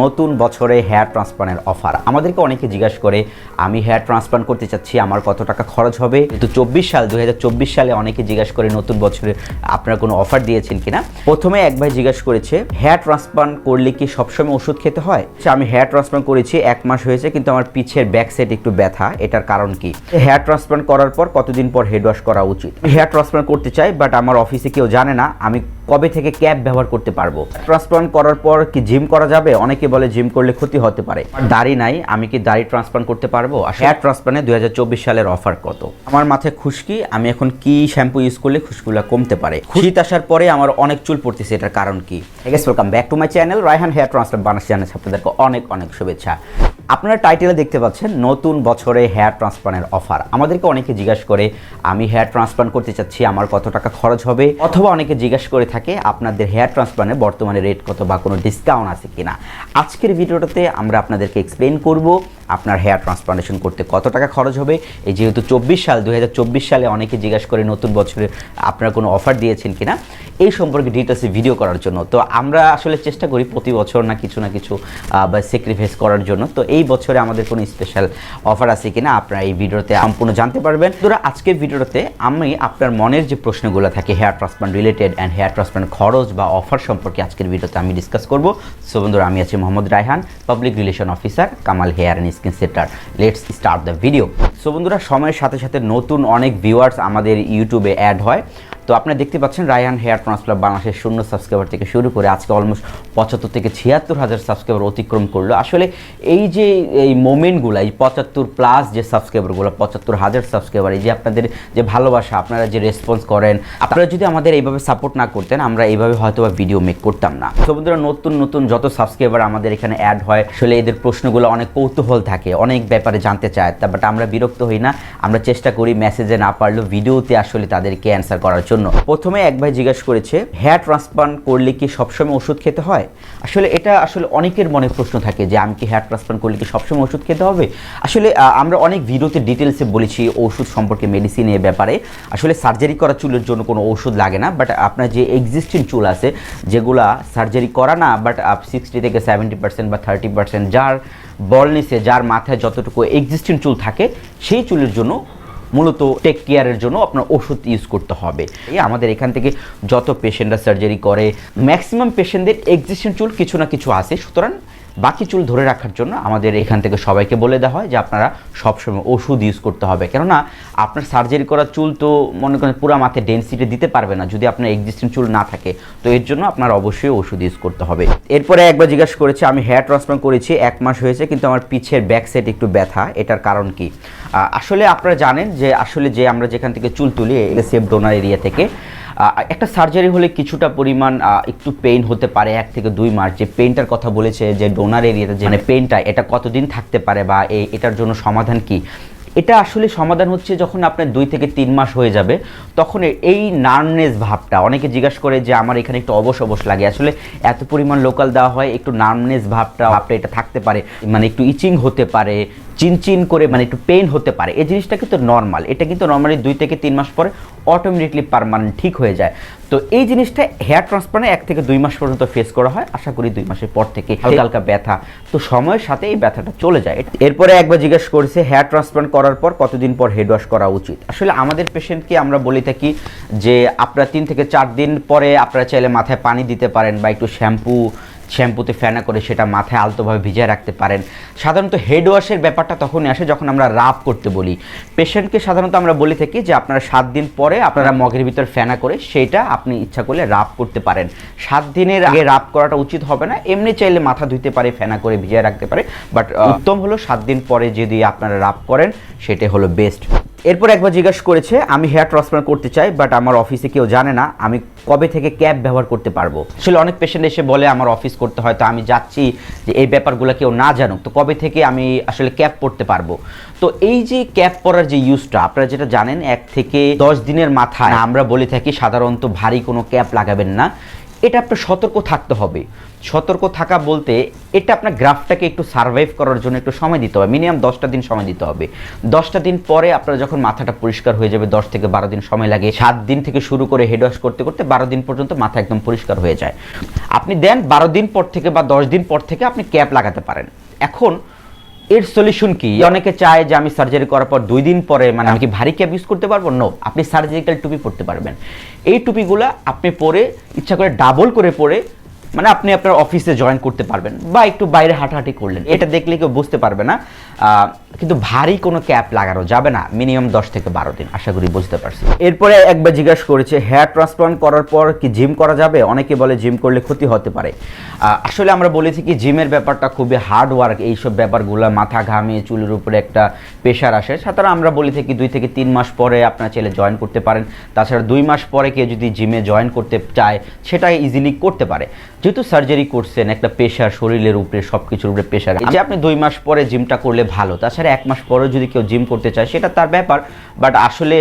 নতুন বছরে hair ট্রান্সপ্লান্টের offer আমাদেরকে অনেকে জিজ্ঞাসা করে আমি হেয়ার ট্রান্সপ্লান্ট করতে চাচ্ছি আমার কত টাকা খরচ হবে? কিন্তু চব্বিশ সাল দুহাজার চব্বিশ সালে অনেকে জিজ্ঞাসা করে নতুন বছরে আপনারা কোনো অফার দিয়েছেন কিনা? প্রথমে এক ভাই জিজ্ঞাসা করেছে হেয়ার ট্রান্সপ্লান্ট করলে কি সবসময় ওষুধ খেতে হয়? আচ্ছা, আমি হেয়ার ট্রান্সপ্লান্ট করেছি এক মাস হয়েছে কিন্তু আমার পিছের ব্যাক সাইড একটু ব্যথা। এটার কারণ কি? হেয়ার ট্রান্সপ্লান্ট করার পর কতদিন পর হেড ওয়াশ করা উচিত? হেয়ার ট্রান্সপ্লান্ট করতে চাই বাট আমার অফিসে কেউ জানে না আমি কবে থেকে ক্যাব ব্যবহার করতে পারব? ট্রান্সপ্লান্ট করার পর কি জিম করা যাবে? অনেকে বলে জিম করলে ক্ষতি হতে পারে। দাড়ি নাই আমি কি দাড়ি ট্রান্সপ্লান্ট করতে পারব? আর হেয়ার ট্রান্সপ্লান্টে দুই সালের অফার কত? আমার মাথায় খুশকি আমি এখন কি শ্যাম্পু ইউজ করলে খুশকিগুলো কমতে পারে? শীত আসার পরে আমার অনেক চুল পড়তেছে এটার কারণ কি? Welcome back to my channel Raihan hair transplant বানাস চ্যানেল আপনাদেরকে অনেক অনেক শুভেচ্ছা। আপনারা টাইটেলে দেখতে পাচ্ছেন নতুন বছরে হেয়ার ট্রান্সপ্লান্টের অফার আমাদেরকে অনেকে জিজ্ঞাসা করে, আমি হেয়ার ট্রান্সপ্লান্ট করতে চাচ্ছি, আমার কত টাকা খরচ হবে? অথবা অনেকে জিজ্ঞাসা করে থাকে, আপনাদের হেয়ার ট্রান্সপ্লান্টে বর্তমানে রেট কত বা কোনো ডিসকাউন্ট আছে কিনা? আজকের ভিডিওটাতে আমরা আপনাদেরকে এক্সপ্লেন করব আপনার হেয়ার ট্রান্সপ্লান্টেশন করতে কত টাকা খরচ হবে। এই যেহেতু চব্বিশ সাল দু হাজার চব্বিশ সালে অনেকে জিজ্ঞাসা করে নতুন বছরে আপনারা কোনো অফার দিয়েছেন কিনা, এই সম্পর্কে ডিটেলসে ভিডিও করার জন্য। তো আমরা আসলে চেষ্টা করি প্রতি বছর না কিছু না কিছু বা স্যাক্রিফাইস করার জন্য। তো এই বছরে আমাদের কোনো স্পেশাল অফার আছে কিনা আপনারা এই ভিডিওতে সম্পূর্ণ জানতে পারবেন। তোরা আজকের ভিডিওতে আমি আপনার মনের যে প্রশ্নগুলো থাকে hair transplant related and hair transplant খরচ বা অফার সম্পর্কে আজকের ভিডিওতে আমি ডিসকাস করব। সো বন্ধুরা, আমি আছি Mohammad Raihan public relation officer Kamal hair and skin centre let's start the video so বন্ধুরা, সময়ের সাথে সাথে নতুন অনেক ভিউয়ার্স আমাদের ইউটিউবে অ্যাড হয়। তো আপনারা দেখতে পাচ্ছেন রায়হান হেয়ার ট্রান্সপ্লান্ট বাংলাদেশের শূন্য সাবস্ক্রাইবার থেকে শুরু করে আজকে অলমোস্ট পঁচাত্তর থেকে ছিয়াত্তর হাজার সাবস্ক্রাইবার অতিক্রম করল। আসলে এই যে, এই মোমেন্টগুলো এই পঁচাত্তর প্লাস যে সাবস্ক্রাইবারগুলো পঁচাত্তর হাজার সাবস্ক্রাইবার এই যে আপনাদের যে ভালোবাসা, আপনারা যে রেসপন্স করেন, আপনারা যদি আমাদের এইভাবে সাপোর্ট না করতেন, আমরা এইভাবে হয়তো বা ভিডিও মেক করতাম না। তো বন্ধুরা, নতুন নতুন যত সাবস্ক্রাইবার আমাদের এখানে অ্যাড হয়, আসলে এদের প্রশ্নগুলো অনেক কৌতূহল থাকে, অনেক ব্যাপারে জানতে চায়, তা বাট আমরা বিরক্ত হই না। আমরা চেষ্টা করি মেসেজে না পারলেও ভিডিওতে আসলে তাদেরকে অ্যান্সার করার জন্য। প্রথমে এক ভাই জিজ্ঞাসা করেছে, হেয়ার ট্রান্সপ্লান্ট করলে কি সবসময় ওষুধ খেতে হয়? আসলে এটা আসলে অনেকের মনে প্রশ্ন থাকে যে, আমি কি হেয়ার ট্রান্সপ্লান্ট করলে কি সবসময় ওষুধ খেতে হবে? আসলে আমরা অনেক ভিডিওতে ডিটেলসে বলেছি ওষুধ সম্পর্কে মেডিসিনের ব্যাপারে। আসলে সার্জারি করা চুলের জন্য কোনো ওষুধ লাগে না বাট আপনার যে এক্সিস্টিং চুল আছে, যেগুলা সার্জারি করা না বাট আপ সিক্সটি থেকে সেভেন্টি পার্সেন্ট বা থার্টি পার্সেন্ট যার বলনেসে যার মাথায় যতটুকু এক্সিস্টিং চুল থাকে, সেই চুলের জন্য মূলত টেক কেয়ারের জন্য আপনার ওষুধ ইউজ করতে হবে। আমাদের এখান থেকে যত পেশেন্টরা সার্জারি করে ম্যাক্সিমাম পেশেন্টদের এক্সিস্টেন্ট চুল কিছু না কিছু আছে। সুতরাং বাকি চুল ধরে রাখার জন্য আমাদের এখান থেকে সবাইকে বলে দেওয়া হয় যে আপনারা সবসময় ওষুধ ইউজ করতে হবে। কেননা আপনার সার্জারি করা চুল তো মনে করেন পুরো মাথায় ডেন্সিটি দিতে পারবে না, যদি আপনার এক্সিস্টিং চুল না থাকে। তো এর জন্য আপনার অবশ্যই ওষুধ ইউজ করতে হবে। এরপরে একবার জিজ্ঞাসা করেছি, আমি হেয়ার ট্রান্সপ্লান্ট করেছি, এক মাস হয়েছে, কিন্তু আমার পিছের ব্যাক সাইড একটু ব্যথা। এটার কারণ কি? আসলে আপনারা জানেন যে, আসলে যে আমরা যেখান থেকে চুল তুলি সেফ ডোনার এরিয়া থেকে একটা সার্জারি হলে কিছুটা পরিমাণ একটু পেইন হতে পারে, এক থেকে দুই মাস। যে পেইনটার কথা বলেছে যে ডোনার এরিয়াতে যে মানে পেইনটা এটা কতদিন থাকতে পারে বা এটার জন্য সমাধান কি? এটা আসলে সমাধান হচ্ছে যখন আপনার দুই থেকে তিন মাস হয়ে যাবে, তখন এই নার্ভনেস ভাবটা, অনেকে জিজ্ঞাসা করে যে আমার এখানে একটু অবশ অবশ লাগে। আসলে এত পরিমাণ লোকাল দেওয়া হয়, একটু নার্ভনেস ভাবটা ভাবটা এটা থাকতে পারে মানে একটু ইচিং হতে পারে চিনচিন করে মানে একটু পেইন হতে পারে। এই জিনিসটা কিন্তু নর্মাল এটা কিন্তু নর্মালি দুই থেকে তিন মাস পরে অটোমেটিকলি পারমানেন্ট ঠিক হয়ে যায়। তো এই জিনিসটা হেয়ার ট্রান্সপ্লান্টে এক থেকে দুই মাস পর্যন্ত ফেস করা হয়। আশা করি দুই মাসের পর থেকে হালকা। হালকা ব্যথা। তো সময়ের সাথে এই ব্যথাটা চলে যায়। এরপরে একবার জিজ্ঞেস করেছে হেয়ার ট্রান্সপ্লান্ট করার পর কতদিন পর হেড ওয়াশ করা উচিত? আসলে আমাদের পেশেন্টকে আমরা বলে থাকি যে আপনারা তিন থেকে চার দিন পরে আপনারা চাইলে মাথায় পানি দিতে পারেন বা একটু শ্যাম্পু শ্যাম্পুতে ফেনা করে সেটা মাথায় আলতোভাবে ভিজিয়ে রাখতে পারেন। সাধারণত হেড ওয়াশের ব্যাপারটা তখনই আসে যখন আমরা রাব করতে বলি। পেশেন্টকে সাধারণত আমরা বলে থাকি যে, আপনারা সাত দিন পরে আপনারা মগের ভিতর ফেনা করে সেইটা আপনি ইচ্ছা করলে রাব করতে পারেন। সাত দিনের আগে রাব করাটা উচিত হবে না। এমনি চাইলে মাথা ধুইতে পারে, ফেনা করে ভিজিয়ে রাখতে পারে। বাট উত্তম হলো সাত দিন পরে যদি আপনারা রাব করেন সেটাই হলো বেস্ট এরপর একবার জিজ্ঞাসা করেছে, আমি হেয়ার ট্রান্সপ্লান্ট করতে চাই বাট আমার অফিসে কেউ জানে না, আমি কবে থেকে ক্যাব ব্যবহার করতে পারব? আসলে অনেক পেশেন্ট এসে বলে, আমার অফিস করতে হয়, তো আমি যাচ্ছি যে এই ব্যাপারগুলো কেউ না জানুক, তো কবে থেকে আমি আসলে ক্যাব পড়তে পারব? তো এই যে ক্যাব পরার যে ইউজটা আপনারা যেটা জানেন, এক থেকে দশ দিনের মাথায় আমরা বলে থাকি, সাধারণত ভারী কোনো ক্যাপ লাগাবেন না। এটা আপনার সতর্ক থাকতে হবে। সতর্ক থাকা বলতে এটা আপনার গ্রাফটাকে একটু সার্ভাইভ করার জন্য একটু সময় দিতে হবে। মিনিমাম দশটা দিন সময় দিতে হবে। দশটা দিন পরে আপনার যখন মাথাটা পরিষ্কার হয়ে যাবে, দশ থেকে বারো দিন সময় লাগে। সাত দিন থেকে শুরু করে হেড ওয়াশ করতে করতে বারো দিন পর্যন্ত মাথা একদম পরিষ্কার হয়ে যায়। আপনি দেন বারো দিন পর থেকে বা দশ দিন পর থেকে আপনি ক্যাপ লাগাতে পারেন। এখন এর সলিউশন কি? অনেকে চায় যে আমি সার্জারি করার পর দুই দিন পরে মানে আমি কি ভারী ক্যাপ ইউজ করতে পারব? নো আপনি সার্জিক্যাল টুপি পরতে পারবেন। এই টুপিগুলো আপনি পরে, ইচ্ছা করে ডাবল করে পরে মানে আপনি আপনার অফিসে জয়েন করতে পারবেন বা একটু বাইরে হাঁটাহাঁটি করলেন। এটা দেখলে কেউ বুঝতে পারবে না। কিন্তু ভারী কোনো ক্যাপ লাগানো যাবে না মিনিমাম দশ থেকে বারো দিন, আশা করি বুঝতে পারছি। এরপরে একবার জিজ্ঞাসা করেছে হেয়ার ট্রান্সপ্লান্ট করার পর কি জিম করা যাবে? অনেকে বলে জিম করলে ক্ষতি হতে পারে। আসলে আমরা বলেছি কি জিমের ব্যাপারটা খুবই হার্ড ওয়ার্ক এইসব ব্যাপারগুলো মাথা ঘামিয়ে চুলের উপরে একটা প্রেশার আসে। সাধারণ আমরা বলে থাকি দুই থেকে তিন মাস পরে আপনার ছেলে জয়েন করতে পারেন। তাছাড়া দুই মাস পরে কেউ যদি জিমে জয়েন করতে চায় সেটা ইজিলি করতে পারে। যেহেতু সার্জারি করছেন, একটা প্রেশার শরীরের উপরে সব কিছুর উপরে প্রেশার যে আপনি দুই মাস পরে জিমটা করলে ভালো, তাছাড়া এক মাস পরে যদি কেউ জিম করতে চায়, সেটা তার ব্যাপার। বাট আসলে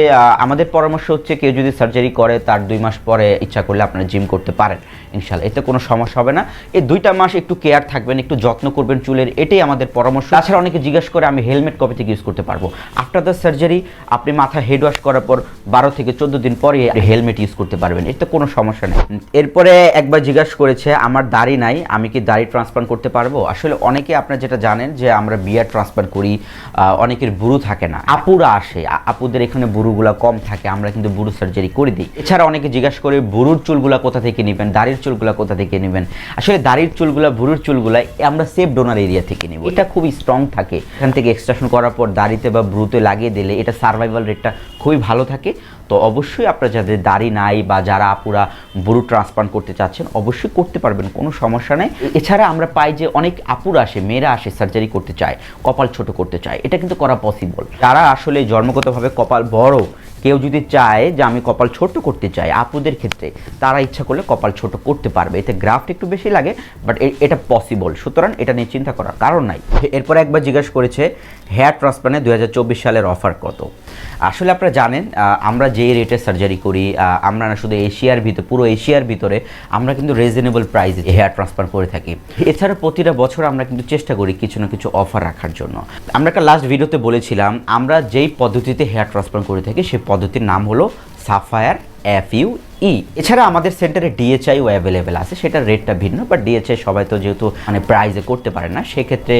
আমাদের পরামর্শ হচ্ছে কেউ যদি সার্জারি করে, তার দুই মাস পরে ইচ্ছা করলে আপনারা জিম করতে পারেন ইনশাল্লাহ এতে কোনো সমস্যা হবে না। এই দুইটা মাস একটু কেয়ার থাকবেন, একটু যত্ন করবেন চুলের, এটাই আমাদের পরামর্শ। তাছাড়া অনেকে জিজ্ঞেস করে, আমি হেলমেট কবে থেকে ইউজ করতে পারব? আফটার দ্য সার্জারি আপনি মাথা হেড ওয়াশ করার পর বারো থেকে চোদ্দ দিন পরে হেলমেট ইউজ করতে পারবেন। এতে কোনো সমস্যা নেই। এরপরে একবার জিজ্ঞাসা করেছে আমার দাড়ি নাই, আমি কি দাড়ি ট্রান্সপ্লান্ট করতে পারব? আসলে অনেকে আপনারা যেটা জানেন যে, আমরা বিয়ার ট্রান্সপ্লান্ট করি অনেকের বুড়ো থাকে না। আপুরা আসে আপুদের এখানে বুড়োগুলা কম থাকে, আমরা কিন্তু বুড়ো সার্জারি করে দিই। এছাড়া অনেকে জিজ্ঞাসা করে বুড়োর চুলগুলা কোথা থেকে নেবেন? দাড়ির চুলগুলা কোথা থেকে নেবেন? আসলে দাড়ির চুলগুলা বুড়োর চুলগুলা, আমরা সেফ ডোনার এরিয়া থেকে নেব। এটা খুবই স্ট্রং থাকে। এখান থেকে এক্সট্রাকশন করার পর দাড়িতে বা ব্রুতে লাগিয়ে দিলে এটা সার্ভাইভাল রেটটা খুবই ভালো থাকে। তো অবশ্যই আপনারা যাদের দাড়ি নাই বা যারা আপুরা বুড়ো ট্রান্সপ্লান্ট করতে চাচ্ছেন, অবশ্যই করতে পারবেন, কোনো সমস্যা নেই। এছাড়া আমরা পাই যে অনেক আপুরা আসে, মেয়েরা আসে সার্জারি করতে চায়, কপাল ছোট করতে চায়। এটা কিন্তু করা পসিবল যারা আসলে জন্মগতভাবে কপাল বড়, কেউ যদি চায় যে আমি কপাল ছোট করতে চাই আপুদের ক্ষেত্রে, তারা ইচ্ছা করলে কপাল ছোট করতে পারবে। এতে গ্রাফট একটু বেশি লাগে বাট এটা পসিবল সুতরাং এটা নিয়ে চিন্তা করার কারণ নাই। এরপরে একবার জিজ্ঞাসা করেছে হেয়ার ট্রান্সপ্লান্টে দু সালের অফার কত? আসলে আপনারা জানেন আমরা যে রেটে সার্জারি করি আমরা না শুধু এশিয়ার ভিতরে, পুরো এশিয়ার ভিতরে আমরা কিন্তু রিজনেবল প্রাইসে হেয়ার ট্রান্সফার করে থাকি। এছাড়া প্রতিটা বছর আমরা কিন্তু চেষ্টা করি কিছু না কিছু অফার রাখার জন্য। আমরা একটা লাস্ট ভিডিওতে বলেছিলাম, আমরা যেই পদ্ধতিতে হেয়ার ট্রান্সফার করে থাকি সেই পদ্ধতির নাম হলো সাফায়ার এফ ইউ ই এছাড়া আমাদের সেন্টারে ডিএচআইও অ্যাভেলেবেল আছে, সেটার রেটটা ভিন্ন বাট ডিএচআই সবাই তো যেহেতু মানে প্রাইজে করতে পারে না, সেক্ষেত্রে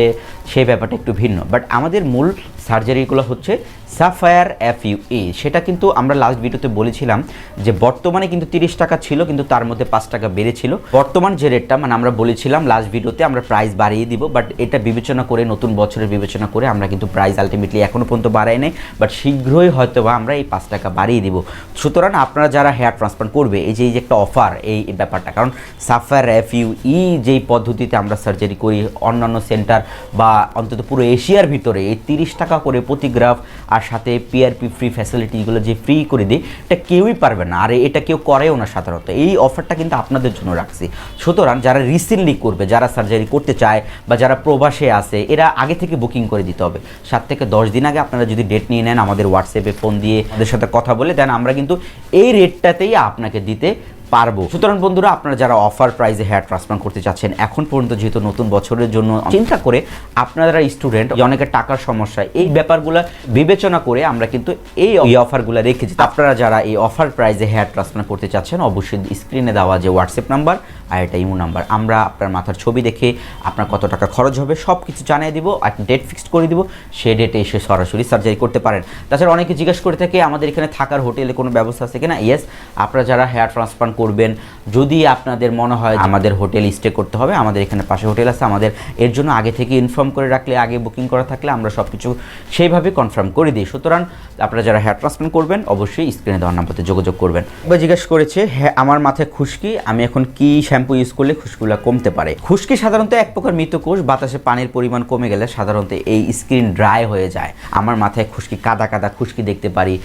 সেই ব্যাপারটা একটু ভিন্ন। বাট আমাদের মূল সার্জারিগুলো হচ্ছে সাফায়ার এফ ইউ ই সেটা কিন্তু আমরা লাস্ট ভিডিওতে বলেছিলাম যে বর্তমানে কিন্তু তিরিশ টাকা ছিল, কিন্তু তার মধ্যে পাঁচ টাকা বেড়েছিল। বর্তমান যে রেটটা মানে আমরা বলেছিলাম লাস্ট ভিডিওতে আমরা প্রাইস বাড়িয়ে দিব বাট এটা বিবেচনা করে, নতুন বছরের বিবেচনা করে আমরা কিন্তু প্রাইস আলটিমেটলি এখনও পর্যন্ত বাড়াই নাই বাট শীঘ্রই হয়তো বা আমরা এই পাঁচ টাকা বাড়িয়ে দিব। সুতরাং আপনারা যারা হেয়ার ট্রান্সপ্লান্ট করবে, এই যে এই যে একটা অফার এই ব্যাপারটা। কারণ সাফার এফ ইউ ই যেই পদ্ধতিতে আমরা সার্জারি করি, অন্যান্য সেন্টার বা অন্তত পুরো এশিয়ার ভিতরে, এই তিরিশ টাকা করে প্রতি গ্রাফ আর সাথে পিআরপি ফ্রি ফ্যাসিলিটিগুলো যে ফ্রি করে দিই এটা কেউই পারবে না। আর, এটা কেউ করেও না সাধারণত। এই অফারটা কিন্তু আপনাদের জন্য রাখছি। সুতরাং যারা রিসেন্টলি করবে, যারা সার্জারি করতে চায় বা যারা প্রবাসে আছে, এরা আগে থেকে বুকিং করে দিতে হবে। সাত থেকে দশ দিন আগে আপনারা যদি ডেট নিয়ে নেন, আমাদের হোয়াটসঅ্যাপে ফোন দিয়ে আমাদের সাথে কথা বলে, দেন আমরা কিন্তু এই রেটটাতেই আপনাকে দিতে পারব। সুতরাং বন্ধুরা, আপনারা যারা অফার প্রাইসে হেয়ার ট্রান্সপ্লান্ট করতে চাচ্ছেন এখন পর্যন্ত যেহেতু নতুন বছরের জন্য, চিন্তা করে আপনারা স্টুডেন্ট অনেকের টাকার সমস্যা, এই ব্যাপারগুলো বিবেচনা করে আমরা কিন্তু এই অফারগুলো রেখেছি আপনারা যারা এই অফার প্রাইসে হেয়ার ট্রান্সপ্লান্ট করতে চাচ্ছেন অবশ্যই স্ক্রিনে দেওয়া যে হোয়াটসঅ্যাপ নাম্বার আর এটা ইমো নাম্বার আমরা আপনার মাথার ছবি দেখে আপনার কত টাকা খরচ হবে সব কিছু জানিয়ে দিব, আর ডেট ফিক্সড করে দিব, সে ডেটে এসে সরাসরি সার্জারি করতে পারেন। তাছাড়া অনেকে জিজ্ঞেস করে থাকে, আমাদের এখানে থাকার হোটেলে কোনো ব্যবস্থা আছে কিনা? ইয়েস আপনারা যারা হেয়ার ট্রান্সপ্লান্ট করবেন। যদি আপনাদের মনে হয় আমাদের হোটেল স্টে করতে হবে, আমাদের এখানে পাশে হোটেল আছে, আমাদের এর জন্য আগে থেকে ইনফর্ম করে রাখলে, আগে বুকিং করা থাকলে আমরা সব কিছু সেইভাবে কনফার্ম করে দিই। সুতরাং আপনারা যারা হেয়ার ট্রান্সপ্লান্ট করবেন, অবশ্যই স্ক্রিনে দেওয়ার নাম্বারতে যোগাযোগ করবেন। এবার জিজ্ঞেস করেছে হ্যাঁ আমার মাথায় খুশকি, আমি এখন কি শ্যাম্পু ইউজ করলে খুশকিগুলো কমতে পারে? খুশকি সাধারণত এক প্রকার মৃত কোষ, বাতাসে পানির পরিমাণ কমে গেলে সাধারণত এই স্কিন ড্রাই হয়ে যায়। আমার মাথায় খুশকি, কাদা কাদা খুশকি দেখতে পারি।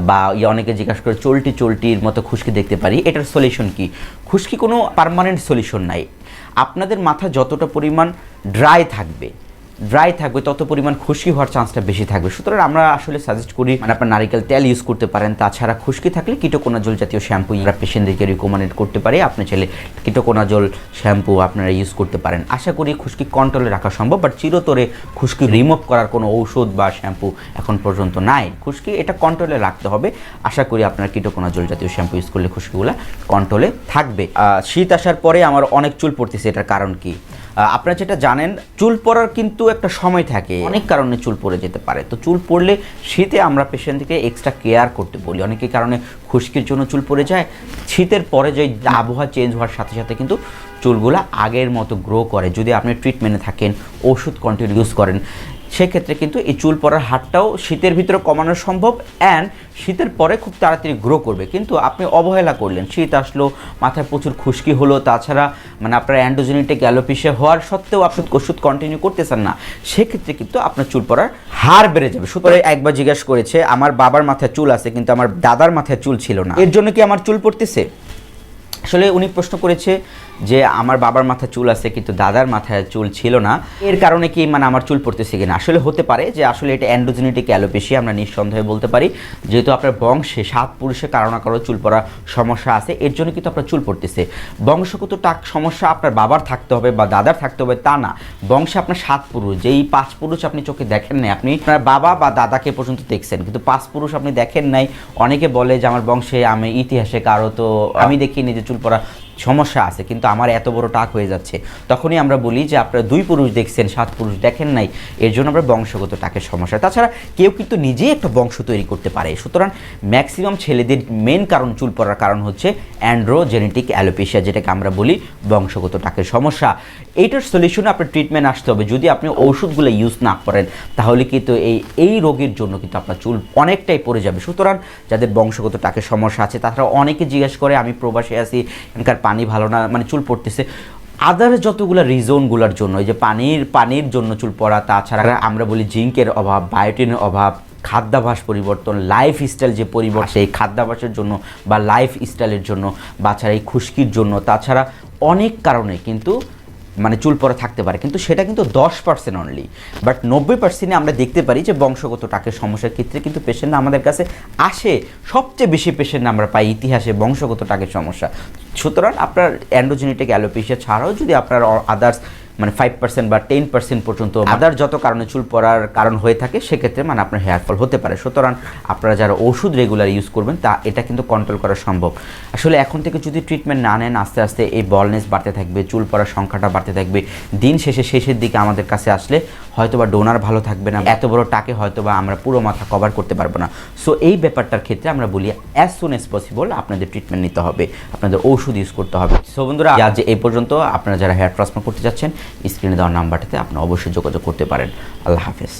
বা ইয়ে অনেকে জিজ্ঞাসা করে চলটি চলটির মতো খুশকি দেখতে পারি, এটার সলিউশন কি? খুশকি কোনো পারমানেন্ট সলিউশন নাই। আপনাদের মাথা যতটা পরিমাণ ড্রাই থাকবে ড্রাই থাকবে, তত পরিমাণ খুশকি হওয়ার চান্সটা বেশি থাকবে। সুতরাং আমরা আসলে সাজেস্ট করি মানে আপনার নারিকেল তেল ইউজ করতে পারেন। তাছাড়া খুশকি থাকলে কিটোকোনাজল জাতীয় শ্যাম্পু আমরা পেশেন্টদেরকে রিকমেন্ড করতে পারি। আপনি চাইলে কিটোকোনাজল শ্যাম্পু আপনারা ইউজ করতে পারেন। আশা করি খুশকি কন্ট্রোলে রাখা সম্ভব বাট চিরতরে খুশকি রিমুভ করার কোনো ঔষধ বা শ্যাম্পু এখন পর্যন্ত নাই। খুশকি এটা কন্ট্রোলে রাখতে হবে। আশা করি আপনার কিটোকোনাজল জাতীয় শ্যাম্পু ইউজ করলে খুশকিগুলো কন্ট্রোলে থাকবে। শীত আসার পরে আমার অনেক চুল পড়তেছে, এটার কারণ কি? আপনারা যেটা জানেন, চুল পড়ার কিন্তু একটা সময় থাকে। অনেক কারণে চুল পড়ে যেতে পারে। তো চুল পড়লে শীতে আমরা পেশেন্টকে এক্সট্রা কেয়ার করতে বলি। অনেকের কারণে খুশকির জন্য চুল পড়ে যায়। শীতের পরে যে আবহাওয়া চেঞ্জ হওয়ার সাথে সাথে কিন্তু চুলগুলো আগের মতো গ্রো করে। যদি আপনি ট্রিটমেন্টে থাকেন, ওষুধ কন্টিনিউ ইউজ করেন সেক্ষেত্রে কিন্তু এই চুল পড়ার হারটাও শীতের ভিতরে কমানো সম্ভব অ্যান্ড শীতের পরে খুব তাড়াতাড়ি গ্রো করবে। কিন্তু আপনি অবহেলা করলেন শীত আসলো মাথায় প্রচুর খুশকি হলো তাছাড়া মানে আপনার অ্যান্ডোজেনিটিক অ্যালোপিসিয়া হওয়ার সত্ত্বেও আপনি ওষুধ কন্টিনিউ করতেছেন না সেক্ষেত্রে কিন্তু আপনার চুল পড়ার হার বেড়ে যাবে। সুতরাং একবার জিজ্ঞাসা করেছে আমার বাবার মাথায় চুল আছে কিন্তু আমার দাদার মাথায় চুল ছিল না। এর জন্য কি আমার চুল পড়তেছে? আসলে উনি প্রশ্ন করেছে যে আমার বাবার মাথায় চুল আছে, কিন্তু দাদার মাথায় চুল ছিল না। এর কারণে কি মানে আমার চুল পড়তেছে কিনা? আসলে হতে পারে যে আসলে এটা অ্যান্ডোজেনেটিক অ্যালোপেশিয়া আমরা নিঃসন্দেহে বলতে পারি। যেহেতু আপনার বংশে সাত পুরুষের কারও না কারও চুল পড়া সমস্যা আছে, এর জন্য কিন্তু আপনার চুল পড়তেছে। বংশগত টাক সমস্যা আপনার বাবার থাকতে হবে বা দাদার থাকতে হবে তা না। বংশে আপনার সাত পুরুষ, যেই পাঁচ পুরুষ আপনি চোখে দেখেন নাই, আপনি আপনার বাবা বা দাদাকে পর্যন্ত দেখছেন, কিন্তু পাঁচ পুরুষ আপনি দেখেন নাই। অনেকে বলে যে আমার বংশে আমি ইতিহাসে কারও, তো আমি দেখিনি যে চুল পড়া সমস্যা আছে, কিন্তু আমার এত বড় টাক হয়ে যাচ্ছে। তখনই আমরা বলি যে, আপনারা দুই পুরুষ দেখছেন, সাত পুরুষ দেখেন নাই, এর জন্য আমরা বংশগত টাকের সমস্যা। তাছাড়া কেউ কিন্তু নিজেই একটা বংশ তৈরি করতে পারে। সুতরাং ম্যাক্সিমাম ছেলেদের মেন কারণ চুল পড়ার কারণ হচ্ছে অ্যান্ড্রোজেনেটিক অ্যালোপেশিয়া যেটাকে আমরা বলি বংশগত টাকের সমস্যা। এইটার সলিউশনে আপনার ট্রিটমেন্ট আসতে হবে। যদি আপনি ওষুধগুলো ইউজ না করেন, তাহলে কিন্তু এই এই রোগের জন্য কিন্তু আপনার চুল অনেকটাই পড়ে যাবে। সুতরাং যাদের বংশগত টাকের সমস্যা আছে তাছাড়া অনেকে জিজ্ঞেস করে, আমি প্রবাসে আছি, এখানকার পানি ভালো না মানে চুল পড়তেছে। আদার যতগুলো রিজনগুলোর জন্য, এই যে পানির পানির জন্য চুল পড়া, তাছাড়া আমরা বলি জিঙ্কের অভাব বায়োটিনের অভাব, খাদ্যাভাস পরিবর্তন লাইফ স্টাইল যে পরিবর্তন, সেই খাদ্যাভাসের জন্য বা লাইফ স্টাইলের জন্য, বাচ্চারা এই খুশকির জন্য, তাছাড়া অনেক কারণে কিন্তু মানে চুল পরে থাকতে পারে। কিন্তু সেটা কিন্তু দশ পার্সেন্ট অনলি বাট নব্বই পার্সেন্টে আমরা দেখতে পারি যে বংশগত টাকের সমস্যার ক্ষেত্রে কিন্তু পেশেন্ট আমাদের কাছে আসে। সবচেয়ে বেশি পেশেন্ট আমরা পাই ইতিহাসে বংশগত টাকের সমস্যা। সুতরাং আপনার অ্যান্ড্রোজেনেটিক অ্যালোপেশিয়া ছাড়াও যদি আপনার আদার্স মানে ফাইভ পার্সেন্ট বা টেন পার্সেন্ট পর্যন্ত আদার যত কারণে চুল পড়ার কারণ হয়ে থাকে সেক্ষেত্রে মানে আপনার হেয়ার ফল হতে পারে। সুতরাং আপনারা যারা ওষুধ রেগুলার ইউজ করবেন তা এটা কিন্তু কন্ট্রোল করা সম্ভব। আসলে এখন থেকে যদি ট্রিটমেন্ট না নেন আস্তে আস্তে এই বলনেস বাড়তে থাকবে চুল পড়ার সংখ্যাটা বাড়তে থাকবে। দিন শেষে শেষের দিকে আমাদের কাছে আসলে হয়তো বা ডোনার ভালো থাকবে না। এত বড় টাকে হয়তো বা আমরা পুরো মাথা কভার করতে পারব না। সো এই ব্যাপারটার ক্ষেত্রে আমরা বলি অ্যাজ সুন অ্যাজ পসিবল আপনাদের ট্রিটমেন্ট নিতে হবে। আপনাদের ওষুধ ইউজ করতে হবে। সো বন্ধুরা আজ এই পর্যন্ত আপনারা যারা হেয়ার ট্রান্সফার করতে যাচ্ছেন স্ক্রিনে দেওয়ার নাম্বারটিতে আপনি অবশ্যই যোগাযোগ করতে পারেন। আল্লাহ হাফেজ।